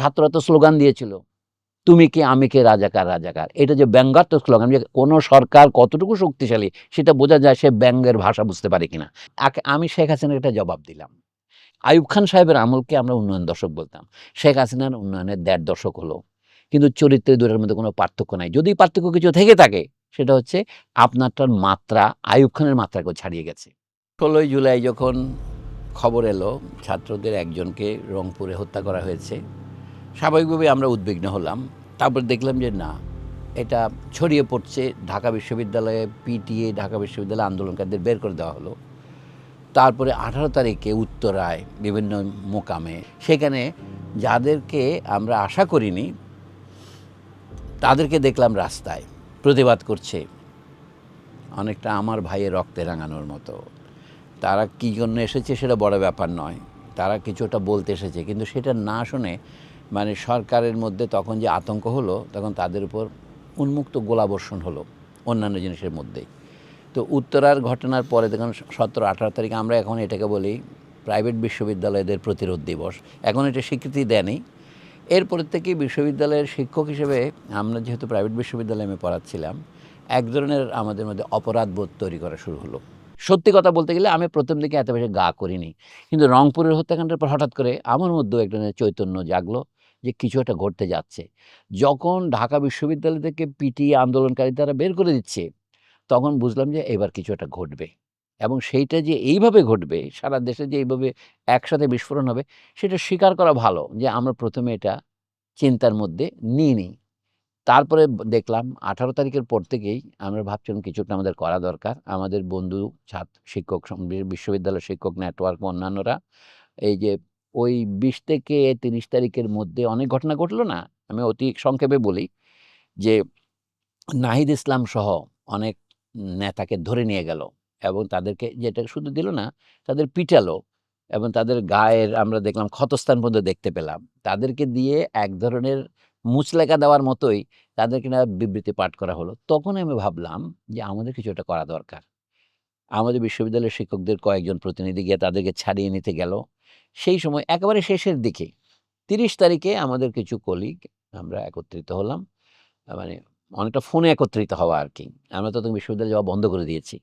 ছাত্ররা তো স্লোগান দিয়েছিল, তুমি কে, আমি কে, রাজাকার রাজাকার। এটা যে ব্যঙ্গাত্মক স্লোগান, যে কোনো সরকার কতটুকু শক্তিশালী, সেটা বোঝা যায় সে ব্যঙ্গের ভাষা বুঝতে পারে কিনা। আমি শেখ হাসিনার একটা জবাব দিলাম। আয়ুব খান সাহেবের আমলকে আমরা উন্নয়ন দশক বলতাম। শেখ হাসিনার উন্নয়নের দেড় দশক হলো। কিন্তু চরিত্রের দুটোর মধ্যে কোনো পার্থক্য নাই। যদি পার্থক্য কিছু থেকে থাকে, সেটা হচ্ছে আপনারটার মাত্রা আয়ুব খানের মাত্রাকেও ছাড়িয়ে গেছে। ষোলোই জুলাই যখন খবর এলো, ছাত্রদের একজনকে রংপুরে হত্যা করা হয়েছে। স্বাভাবিকভাবে আমরা উদ্বিগ্ন হলাম। তারপর দেখলাম যে না, এটা ছড়িয়ে পড়ছে ঢাকা বিশ্ববিদ্যালয়ে পিটিএ, ঢাকা বিশ্ববিদ্যালয়ে আন্দোলনকারীদের বের করে দেওয়া হলো। তারপরে আঠারো তারিখে উত্তরায় বিভিন্ন মোকামে, সেখানে যাদেরকে আমরা আশা করিনি, তাদেরকে দেখলাম রাস্তায়। প্রতিবাদ করছে, অনেকটা আমার ভাইয়ের রক্তে রাঙানোর মতো। তারা কী জন্য এসেছে সেটা বড় ব্যাপার নয়। তারা কিছুটা বলতে এসেছে, কিন্তু সেটা না শুনে মানে সরকারের মধ্যে তখন যে আতঙ্ক হলো, তখন তাদের উপর উন্মুক্ত গোলাবর্ষণ হলো অন্যান্য জিনিসের মধ্যেই। তো উত্তরার ঘটনার পরে দেখুন, সতেরো, আঠারো তারিখ আমরা এখন এটাকে বলি প্রাইভেট বিশ্ববিদ্যালয়দের প্রতিরোধ দিবস। এখন এটা স্বীকৃতি দেয়নি। এরপর থেকে বিশ্ববিদ্যালয়ের শিক্ষক হিসেবে আমরা যেহেতু প্রাইভেট বিশ্ববিদ্যালয়ে আমি পড়াচ্ছিলাম, এক ধরনের আমাদের মধ্যে অপরাধ বোধ তৈরি করা শুরু হলো। সত্যি কথা বলতে গেলে আমি প্রথম দিকে এত বেশি গা করিনি। কিন্তু রংপুরের হত্যাকাণ্ডের পর হঠাৎ করে আমার মধ্যেও এক ধরনের চৈতন্য জাগলো। যে কিছু একটা ঘটতে যাচ্ছে। যখন ঢাকা বিশ্ববিদ্যালয় থেকে পিটি আন্দোলনকারী তারা বের করে দিচ্ছে, তখন বুঝলাম যে এবার কিছু একটা ঘটবে। এবং সেইটা যে এইভাবে ঘটবে, সারা দেশে যে এইভাবে একসাথে বিস্ফোরণ হবে, সেটা স্বীকার করা ভালো যে আমরা প্রথমে এটা চিন্তার মধ্যে নিয়ে নিই। তারপরে দেখলাম আঠারো তারিখের পর থেকেই আমরা ভাবছিলাম কিছুটা আমাদের করা দরকার। আমাদের বন্ধু, ছাত্র, শিক্ষক বিশ্ববিদ্যালয় শিক্ষক নেটওয়ার্ক অন্যান্যরা, এই যে ওই বিশ থেকে তিরিশ তারিখের মধ্যে অনেক ঘটনা ঘটলো না? আমি অতি সংক্ষেপে বলি যে, নাহিদ ইসলাম সহ অনেক নেতাকে ধরে নিয়ে গেল এবং তাদেরকে যেটা শুধু দিল না, তাদের পিটালো এবং তাদের গায়ের আমরা দেখলাম ক্ষতস্থান পর্যন্ত দেখতে পেলাম। তাদেরকে দিয়ে এক ধরনের মুচলেখা দেওয়ার মতোই তাদেরকে না বিবৃতি পাঠ করা হলো। তখন আমি ভাবলাম যে, আমাদের কিছু একটা করা দরকার। আমাদের বিশ্ববিদ্যালয়ের শিক্ষকদের কয়েকজন প্রতিনিধি গিয়ে তাদেরকে ছাড়িয়ে নিতে গেল। সেই সময় একেবারে শেষের দিকে। তিরিশ তারিখে আমাদের কিছু কলিগ আমরা একত্রিত হলাম। মানে অনেকটা ফোনে একত্রিত হওয়া আর কি আমরা তখন বিশ্ববিদ্যালয়ে যাওয়া বন্ধ করে দিয়েছি।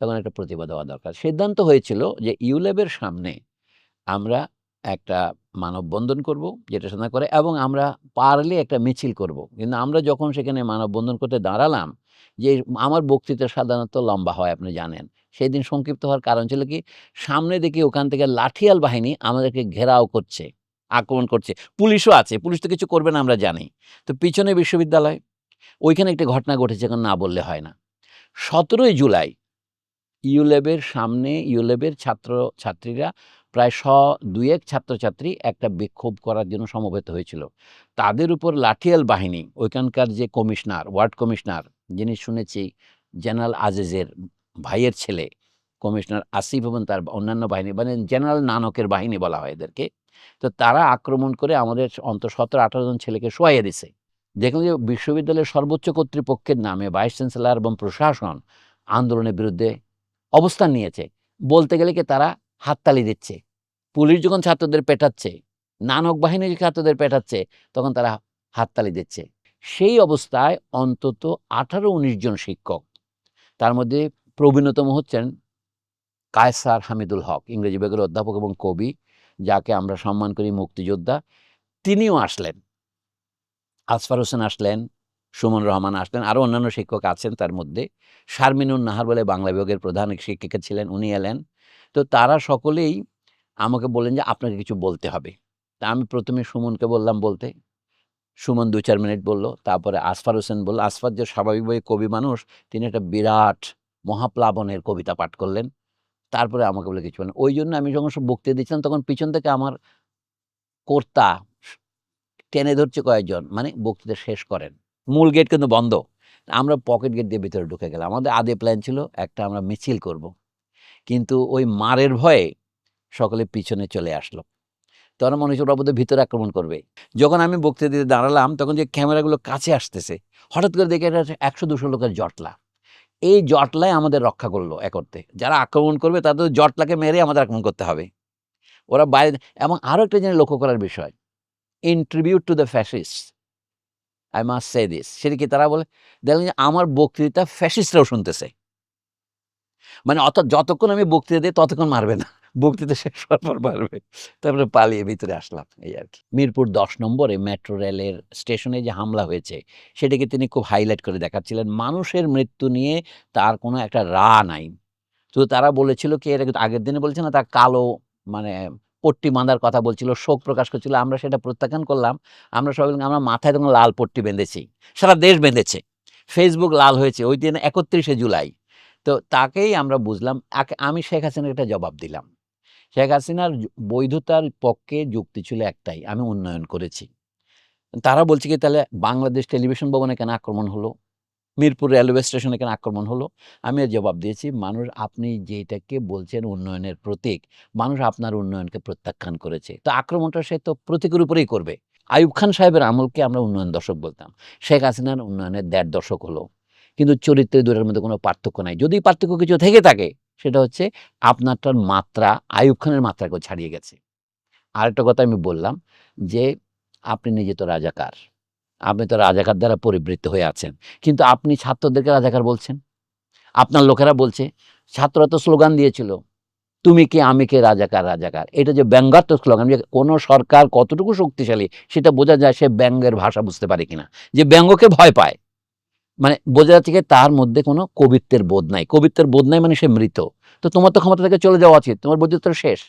তখন একটা প্রতিবাদ হওয়া দরকার। সিদ্ধান্ত হয়েছিল যে ইউলেবের সামনে আমরা একটা মানববন্ধন করব, যেটা সাধনা করে, এবং আমরা পারলে একটা মিছিল করব। কিন্তু আমরা যখন সেখানে মানববন্ধন করতে দাঁড়ালাম যে আমার বক্তৃতা সাধারণত লম্বা হয়, আপনি জানেন। সেই দিন সংক্ষিপ্ত হওয়ার কারণ ছিল কি, সামনে দেখি ওখান থেকে লাঠিয়াল বাহিনী আমাদেরকে ঘেরাও করছে, আক্রমণ করছে। পুলিশও আছে, পুলিশ তো কিছু করবে না, আমরা জানি। তো পিছনে বিশ্ববিদ্যালয়, ওইখানে একটি ঘটনা ঘটেছে, এখন না বললে হয় না। সতেরোই জুলাই, ইউলেবের সামনে, ইউলেবের ছাত্র, ছাত্রীরা প্রায় শ, দুয়েক ছাত্রছাত্রী একটা বিক্ষোভ করার জন্য সমবেত হয়েছিল। তাদের উপর লাঠিয়াল বাহিনী, ওইখানকার যে কমিশনার, ওয়ার্ড কমিশনার যিনি শুনেছি, জেনারেল আজিজের ভাইয়ের ছেলে, কমিশনার আসিফ এবং তার অন্যান্য বাহিনী মানে জেনারেল নানকের বাহিনী বলা হয় এদেরকে, তো তারা আক্রমণ করে আমাদের অন্তর সতেরো, আঠারো জন ছেলেকে শোয়াইয়ে দিছে। দেখলাম যে বিশ্ববিদ্যালয়ের সর্বোচ্চ কর্তৃপক্ষের নামে ভাইস চ্যান্সেলর এবং প্রশাসন আন্দোলনের বিরুদ্ধে অবস্থান নিয়েছে। বলতে গেলে কি তারা হাততালি দিচ্ছে। পুলিশ যখন ছাত্রদের পেটাচ্ছে, নানক বাহিনী ছাত্রদের পেটাচ্ছে, তখন তারা হাততালি দিচ্ছে। সেই অবস্থায় অন্তত আঠারো উনিশ জন শিক্ষক। তার মধ্যে প্রবীণতম হচ্ছেন কায়সার হামিদুল হক, ইংরেজি বিভাগের অধ্যাপক এবং কবি, যাকে আমরা সম্মান করি মুক্তিযোদ্ধা। তিনিও আসলেন। আসফার হোসেন আসলেন, সুমন রহমান আসলেন, আরও অন্যান্য শিক্ষক আছেন তার মধ্যে। শারমিনুন নাহার বলে বাংলা বিভাগের প্রধান শিক্ষিকা ছিলেন, উনি এলেন। তো তারা সকলেই আমাকে বললেন যে আপনাকে কিছু বলতে হবে। তা আমি প্রথমে সুমনকে বললাম বলতে সুমন দু চার মিনিট বলল, তারপরে আসফার হোসেন বলল, আসফার যে স্বাভাবিকভাবে কবি মানুষ, তিনি একটা বিরাট মহাপ্লাবনের কবিতা পাঠ করলেন। তারপরে আমাকে বলে কিছু ওই জন্য আমি যখন সব বক্তৃতা দিচ্ছিলাম, তখন পিছন থেকে আমার কর্তা টেনে ধরছে কয়েকজন মানে বক্তৃতা শেষ করেন। মূল গেট কিন্তু বন্ধ। আমরা পকেট গেট দিয়ে ভিতরে ঢুকে গেলাম। আমাদের আদে প্ল্যান ছিল, একটা আমরা মিছিল করব। কিন্তু ওই মারের ভয়ে সকলে পিছনে চলে আসলো। তখন ওরা বোধহয় ভিতরে আক্রমণ করবে। যখন আমি বক্তৃতা দিতে দাঁড়ালাম, তখন যে ক্যামেরাগুলো কাছে আসতেছে, হঠাৎ করে দেখে এটা একশো দুশো লোকের জটলা। এই জটলাই আমাদের রক্ষা করল একর্তে যারা আক্রমণ করবে, তাদের জটলাকে মেরে আমাদের আক্রমণ করতে হবে। ওরা বাইরে, এবং আরও একটা জিনিস লক্ষ্য করার বিষয় in tribute to the fascist I must say this সেটা কি তারা বলে? দেখলেন যে আমার বক্তৃতা ফ্যাসিস্টরাও শুনতেছে। মানে অত যতক্ষণ আমি বক্তৃতা দিই, ততক্ষণ মারবে না। বক্তৃতা শেষ হওয়ার পর মারবে তারপরে পালিয়ে ভিতরে আসলাম, এই আর কি। মিরপুর দশ নম্বরে মেট্রো রেলের স্টেশনে যে হামলা হয়েছে, সেটাকে তিনি খুব হাইলাইট করে দেখাচ্ছিলেন। মানুষের মৃত্যু নিয়ে তার কোনো একটা রা নাই। তো তারা বলেছিল কি এটা আগে- আগের দিনে বলছে না, তার কালো মানে পট্টি বাঁধার কথা বলছিল, শোক প্রকাশ করছিল, আমরা সেটা প্রত্যাখ্যান করলাম। আমরা সবাই আমরা মাথায় তখন লাল পট্টি বেঁধেছি। সারা দেশ বেঁধেছে। ফেসবুক লাল হয়েছে, ওই দিন একত্রিশে জুলাই। তো তাকেই আমরা বুঝলাম আমি শেখ হাসিনার একটা জবাব দিলাম। শেখ হাসিনার বৈধতার পক্ষে যুক্তি ছিল একটাই, আমি উন্নয়ন করেছি। তারা বলছে কি, তাহলে বাংলাদেশ টেলিভিশন ভবনে কেন আক্রমণ হলো? মিরপুর রেলওয়ে স্টেশনে কেন আক্রমণ হলো? আমি এর জবাব দিয়েছি, মানুষ আপনি যেটাকে বলছেন উন্নয়নের প্রতীক, মানুষ আপনার উন্নয়নকে প্রত্যাখ্যান করেছে। তো আক্রমণটা সে তো প্রতীকের উপরেই করবে। আইয়ুব খান সাহেবের আমলকে আমরা উন্নয়ন দশক বলতাম। শেখ হাসিনার উন্নয়নের দেড় দশক হলো। কিন্তু চরিত্রের দুটোর মধ্যে কোনো পার্থক্য নাই। যদি পার্থক্য কিছু থেকে থাকে সেটা হচ্ছে আপনারটার মাত্রা আইয়ুব খানের মাত্রাকেও ছাড়িয়ে গেছে। আরেকটা কথা আমি বললাম যে, আপনি নিজে তো রাজাকার। আপনি তো রাজাকার দ্বারা পরিবৃত্ত হয়ে আছেন। কিন্তু আপনি ছাত্রদেরকে রাজাকার বলছেন। আপনার লোকেরা বলছে, ছাত্ররা তো স্লোগান দিয়েছিল, তুমি কি, আমি কে, রাজাকার রাজাকার। এটা যে ব্যঙ্গাত্মক স্লোগান যে কোনো সরকার কতটুকু শক্তিশালী সেটা বোঝা যায় সে ব্যঙ্গের ভাষা বুঝতে পারে কিনা। যে ব্যঙ্গকে ভয় পায়। মানে বোঝা যাচ্ছে কি তার মধ্যে কোনো কবিত্বের বোধ নাই। কবিত্বের বোধ নাই মানে সে মৃত। তো তোমার তো ক্ষমতা থেকে চলে যাওয়া উচিত, তোমার বৈধত্ব শেষ।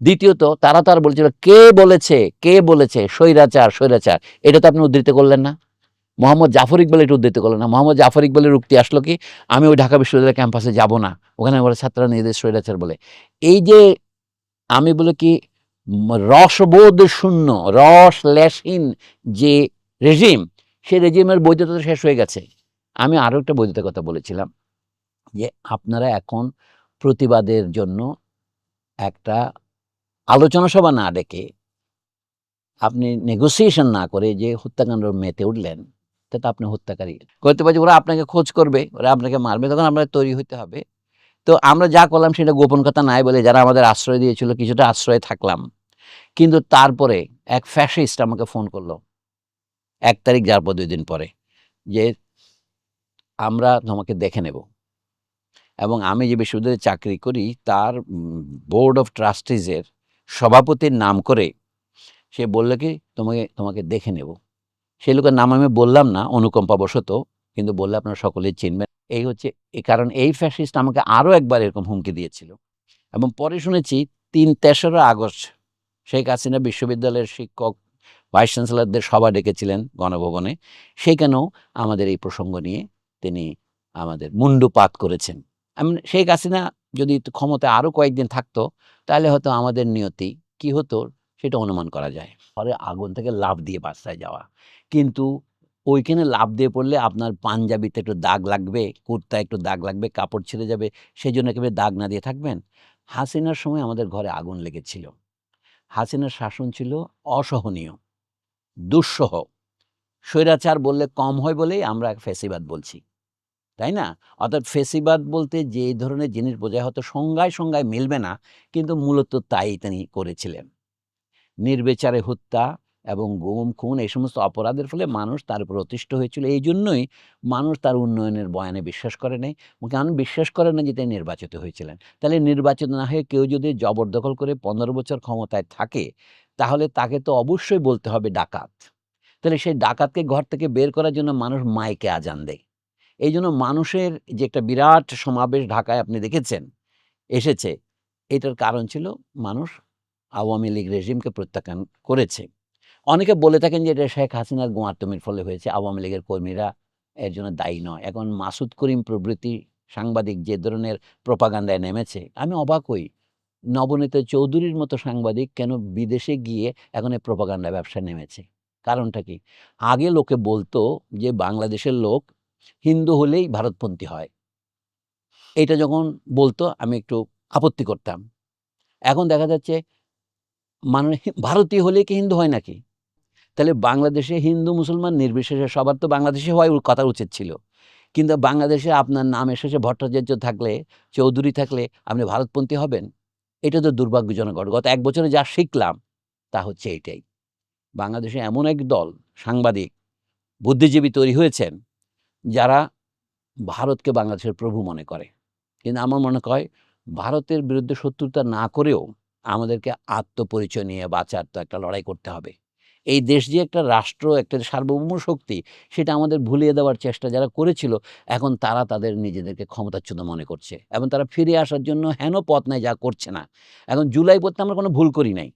দ্বিতীয়ত, তারা তার বলছিল, কে বলেছে? কে বলেছে? স্বৈরাচার স্বৈরাচার? এটা তো আপনি উদ্ধৃত করলেন না। মোহাম্মদ জাফর ইকবাল এটা উদ্ধৃত করলেন না। মোহাম্মদ জাফর ইকবালের উক্তি আসলো কি, আমি ওই ঢাকা বিশ্ববিদ্যালয় ক্যাম্পাসে যাব না। ওখানে বলে ছাত্ররা নিজেদের স্বৈরাচার বলে। এই যে আমি বলে কি রসবোধ শূন্য রস লেসহীন যে রেজিম সে রেজিমের বৈধতা তো শেষ হয়ে গেছে। আমি আরও একটা বৈধতার কথা বলেছিলাম যে আপনারা এখন প্রতিবাদের জন্য একটা আলোচনা সভা না ডেকে আপনি নেগোসিয়েশন না করে যে হত্যাকাণ্ড মেতে উঠলেন, তাতে আপনি হত্যাকারী। করতে পারছি, ওরা আপনাকে খোঁজ করবে, ওরা আপনাকে মারবে, তখন আপনাকে তৈরি হতে হবে। তো আমরা যা করলাম সেটা গোপন কথা নাই বলে যারা আমাদের আশ্রয় দিয়েছিল, কিছুটা আশ্রয়ে থাকলাম। কিন্তু তারপরে এক ফ্যাসিস্ট আমাকে ফোন করল। এক তারিখ যার পর দুই দিন পরে, যে আমরা তোমাকে দেখে নেব। এবং আমি যে বিশ্ববিদ্যালয়ে চাকরি করি, তার বোর্ড অফ ট্রাস্টিজের সভাপতির নাম করে সে বলল কি, তোমাকে তোমাকে দেখে নেব। সেই লোকের নাম আমি বললাম না অনুকম্পাবশত কিন্তু বললে আপনারা সকলেই চিনবেন। এই হচ্ছে কারণ এই ফ্যাসিস্ট আমাকে আরও একবার এরকম হুমকি দিয়েছিল। এবং পরে শুনেছি, তিন তেসরা আগস্ট শেখ হাসিনা বিশ্ববিদ্যালয়ের শিক্ষক ভাইস চ্যান্সেলরদের সভা ডেকেছিলেন গণভবনে। সেখানেও আমাদের এই প্রসঙ্গ নিয়ে তিনি আমাদের মুন্ডুপাত করেছেন। আমি, শেখ হাসিনা যদি ক্ষমতায় আরও কয়েকদিন থাকতো, তাহলে হয়তো আমাদের নিয়তি কি হতো সেটা অনুমান করা যায়। পরে আগুন থেকে লাভ দিয়ে বাসায় যাওয়া। কিন্তু ওইখানে লাভ দিয়ে পড়লে আপনার পাঞ্জাবিতে একটু দাগ লাগবে কুর্তা একটু দাগ লাগবে, কাপড় ছিঁড়ে যাবে সেই জন্য একেবারে দাগ না দিয়ে থাকবেন। হাসিনার সময় আমাদের ঘরে আগুন লেগেছিল। হাসিনার শাসন ছিল অসহনীয়। দুঃসহ। স্বৈরাচার বললে কম হয় বলেই আমরা ফেসিবাদ বলছি, তাই না? অর্থাৎ ফেসিবাদ বলতে যে ধরনের জিনিস বোঝায় হয়তো সংজ্ঞায় সংজ্ঞায় মিলবে না, কিন্তু মূলত তাই তিনি করেছিলেন। নির্বিচারে হত্যা এবং গুম, খুন এই সমস্ত অপরাধের ফলে মানুষ তার উপর অতিষ্ঠ হয়েছিল। এই জন্যই মানুষ তার উন্নয়নের বয়ানে বিশ্বাস করে নাই। কারণ বিশ্বাস করে না যে তিনি নির্বাচিত হয়েছিলেন? তাহলে নির্বাচিত না হয়ে কেউ যদি জবরদখল করে পনেরো বছর ক্ষমতায় থাকে তাহলে তাকে তো অবশ্যই বলতে হবে ডাকাত। তাহলে সেই ডাকাতকে ঘর থেকে বের করার জন্য মানুষ মাইকে আজান দেয়। এই জন্য মানুষের যে একটা বিরাট সমাবেশ ঢাকায় আপনি দেখেছেন, এসেছে। এটার কারণ ছিল মানুষ আওয়ামী লীগ রেজিমকে প্রত্যাখ্যান করেছে। অনেকে বলে থাকেন যে এটা শেখ হাসিনার গোয়ার্তমির ফলে হয়েছে, আওয়ামী লীগের কর্মীরা এর জন্য দায়ী নয়। এখন মাসুদ করিম প্রভৃতি সাংবাদিক যে ধরনের প্রপাগান্ডায় নেমেছে, আমি অবাক হই। নবনীত চৌধুরীর মতো সাংবাদিক কেন বিদেশে গিয়ে এখন এই প্রপাগান্ডা ব্যবসা নেমেছে? কারণটা কি? আগে লোকে বলতো যে বাংলাদেশের লোক হিন্দু হলেই ভারতপন্থী হয়। এটা যখন বলতো আমি একটু আপত্তি করতাম। এখন দেখা যাচ্ছে মানে ভারতীয় হলে কি হিন্দু হয় নাকি? তাহলে বাংলাদেশে হিন্দু, মুসলমান নির্বিশেষে সবার তো বাংলাদেশে হয় কথা উচিত ছিল। কিন্তু বাংলাদেশে আপনার নাম এসেছে ভট্টাচার্য থাকলে, চৌধুরী থাকলে আপনি ভারতপন্থী হবেন? এটা তো দুর্ভাগ্যজনক। গত এক বছরে যা শিখলাম, তা হচ্ছে এটাই। বাংলাদেশে এমন এক দল, সাংবাদিক, বুদ্ধিজীবী তৈরি হয়েছেন, যারা ভারতকে বাংলাদেশের প্রভু মনে করে। কিন্তু আমার মনে হয়, ভারতের বিরুদ্ধে শত্রুতা না করেও আমাদেরকে আত্মপরিচয় নিয়ে বাঁচার তো একটা লড়াই করতে হবে। এই দেশ যে একটা রাষ্ট্র, একটা সার্বভৌম শক্তি, সেটা আমাদের ভুলিয়ে দেওয়ার চেষ্টা যারা করেছিল, এখন তারা তাদের নিজেদেরকে ক্ষমতাচ্যুত মনে করছে এবং তারা ফিরে আসার জন্য হেন পথ নাই, যা করছে না। এখন জুলাই পথে আমরা কোনো ভুল করি নাই।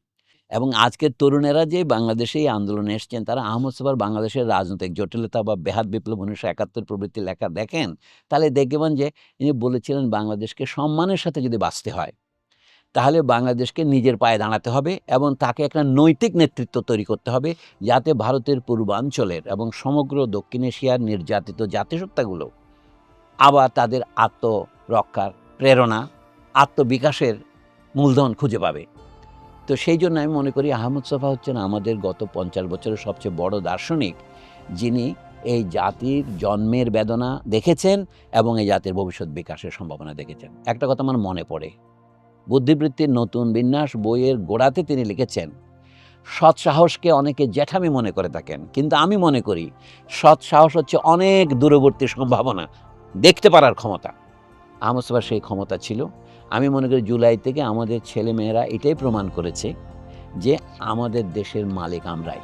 এবং আজকের তরুণেরা যে বাংলাদেশে এই আন্দোলনে এসছেন, তারা আহমদ সাফার বাংলাদেশের রাজনৈতিক জটিলতা বা বেহাত বিপ্লব উনিশশো একাত্তর প্রবৃত্তি লেখা দেখেন, তাহলে দেখবেন যে, ইনি বলেছিলেন বাংলাদেশকে সম্মানের সাথে যদি বাঁচতে হয় তাহলে বাংলাদেশকে নিজের পায়ে দাঁড়াতে হবে এবং তাকে একটা নৈতিক নেতৃত্ব তৈরি করতে হবে যাতে ভারতের পূর্বাঞ্চলের এবং সমগ্র দক্ষিণ এশিয়ার নির্যাতিত জাতিসত্তাগুলো আবার তাদের আত্মরক্ষার প্রেরণা, আত্মবিকাশের মূলধন খুঁজে পাবে। তো সেই জন্য আমি মনে করি আহমদ সফা হচ্ছেন আমাদের গত পঞ্চাশ বছরের সবচেয়ে বড় দার্শনিক। যিনি এই জাতির জন্মের বেদনা দেখেছেন এবং এই জাতির ভবিষ্যৎ বিকাশের সম্ভাবনা দেখেছেন। একটা কথা আমার মনে পড়ে। বুদ্ধিবৃত্তির নতুন বিন্যাস বইয়ের গোড়াতে তিনি লিখেছেন, সৎ সাহসকে অনেকে জ্যাঠামি মনে করে থাকেন, কিন্তু আমি মনে করি সৎ সাহস হচ্ছে অনেক দূরবর্তী সম্ভাবনা, দেখতে পারার ক্ষমতা। সফার সেই ক্ষমতা ছিল। আমি মনে করি জুলাই থেকে আমাদের ছেলেমেয়েরা এটাই প্রমাণ করেছে যে আমাদের দেশের মালিক আমরাই।